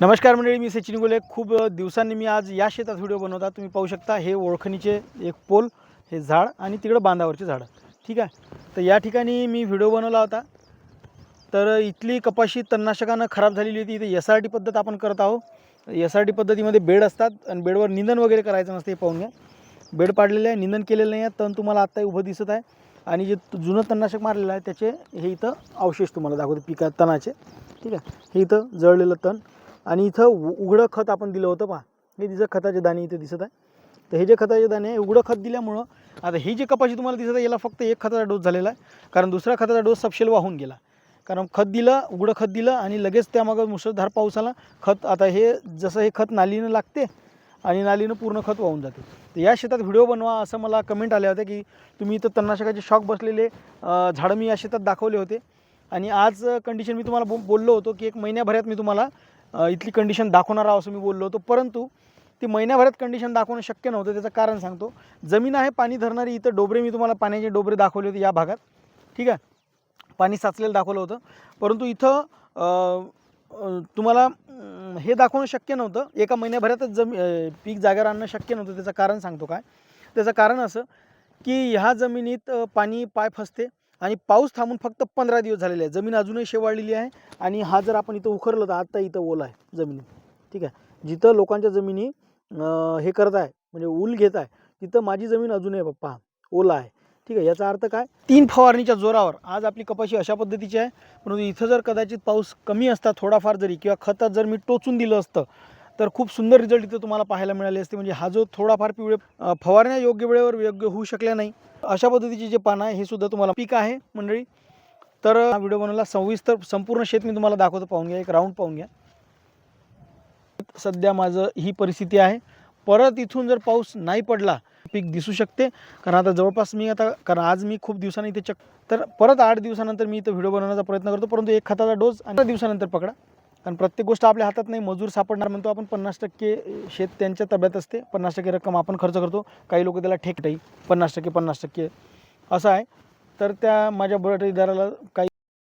नमस्कार मंडळी मी सचिन गोले. खूप दिवसांनी मी आज या शेतात व्हिडिओ बनवता तुम्ही पाहू शकता हे ओळखणीचे एक पोल हे झाड आणि तिकडं बांधावरचे झाडं. ठीक आहे? तर या ठिकाणी मी व्हिडिओ बनवला होता. तर इथली कपाशी तणनाशकानं खराब झालेली होती. इथे एस आर टी पद्धत आपण करत आहोत. एस आर टी पद्धतीमध्ये बेड असतात आणि बेडवर निंदन वगैरे करायचं नसतं हे पाहून घ्या. बेड पाडलेले आहे निंदन केलेलं नाही आहे. तण तुम्हाला आत्ता उभं दिसत आहे. आणि जे जुनं तणनाशक मारलेलं आहे त्याचे हे इथं अवशेष तुम्हाला दाखवते पिका तणाचे. ठीक आहे? हे इथं जळलेलं तण. आणि इथं उ- उघडं खत आपण दिलं होतं पहा. हे तिचं खताचे दाणे इथे दिसत आहे. तर हे जे खताचे दाणे आहे, उघडं खत दिल्यामुळं आता ही जी कपाशी तुम्हाला दिसत आहे याला फक्त एक खताचा डोस झालेला आहे. कारण दुसरा खताचा डोस सपशेल वाहून गेला. कारण खत दिलं उघडं खत दिलं आणि लगेच त्यामागं मुसळधार पाऊस आला. खत आता हे जसं हे खत नालीनं लागते आणि नालीनं पूर्ण खत वाहून जाते. तर या शेतात व्हिडिओ बनवा असं मला कमेंट आल्या होत्या की तुम्ही इथं तणनाशकाचे शॉक बसलेले झाडं मी या शेतात दाखवले होते. आणि आज कंडिशन मी तुम्हाला बो बोललो होतो की एक महिन्याभरात मी तुम्हाला इथली कंडिशन दाखवणार आहोत असं मी बोललो होतो. परंतु ती महिन्याभरात कंडिशन दाखवणं शक्य नव्हतं त्याचं कारण सांगतो. जमीन आहे पाणी धरणारी इथं डोबरे मी तुम्हाला पाण्याचे डोबरे दाखवले होते या भागात. ठीक आहे? पाणी साचलेलं दाखवलं होतं. परंतु इथं तुम्हाला हे दाखवणं शक्य नव्हतं. एका महिन्याभरातच जमी पीक जागेवर आणणं शक्य नव्हतं त्याचं कारण सांगतो काय? त्याचं कारण असं की ह्या जमिनीत पाणी पाय फसते. आणि पाऊस थांबून फक्त पंधरा दिवस झालेले आहे जमीन अजूनही शेवाळलेली आहे. आणि हा जर आपण इथं उखरलं तर आत्ता इथं ओला आहे जमिनी. ठीक आहे? जिथं लोकांच्या जमिनी हे करत आहे म्हणजे ऊल घेत आहे तिथं माझी जमीन अजूनही पप्पा. ओला आहे. ठीक आहे? याचा अर्थ काय? तीन फवारणीच्या जोरावर. आज आपली कपाशी अशा पद्धतीची आहे. परंतु इथं जर कदाचित पाऊस कमी असता थोडाफार जरी किंवा खतात जर मी टोचून दिलं असतं तर खूप सुंदर रिझल्ट इथं तुम्हाला पाहायला मिळाले असते. म्हणजे हा जो थोडाफार पिवळे फवारण्या योग्य वेळेवर योग्य होऊ शकल्या नाही. अशा पद्धतीचे जे पानं आहे हे सुद्धा तुम्हाला पीक आहे मंडळी. तर हा व्हिडिओ बनवला. सविस्तर संपूर्ण शेत मी तुम्हाला दाखवतो. पाहून घ्या एक राऊंड पाहून घ्या. सध्या माझं ही परिस्थिती आहे. परत इथून जर पाऊस नाही पडला पीक दिसू शकते. कारण आता जवळपास मी आता कारण आज मी खूप दिवसांनी इथे चक तर परत आठ दिवसानंतर मी इथं व्हिडिओ बनवण्याचा प्रयत्न करतो. परंतु एक खताचा डोस आणि दिवसानंतर पकडा. कारण प्रत्येक गोष्ट आपल्या हातात नाही मजूर सापडणार म्हणतो आपण पन्नास टक्के शेत त्यांच्या ताब्यात असते पन्नास टक्के रक्कम आपण खर्च करतो काही लोक त्याला ठेकटाई पन्नास टक्के पन्नास टक्के असं आहे. तर त्या माझ्या बळीदाराला काही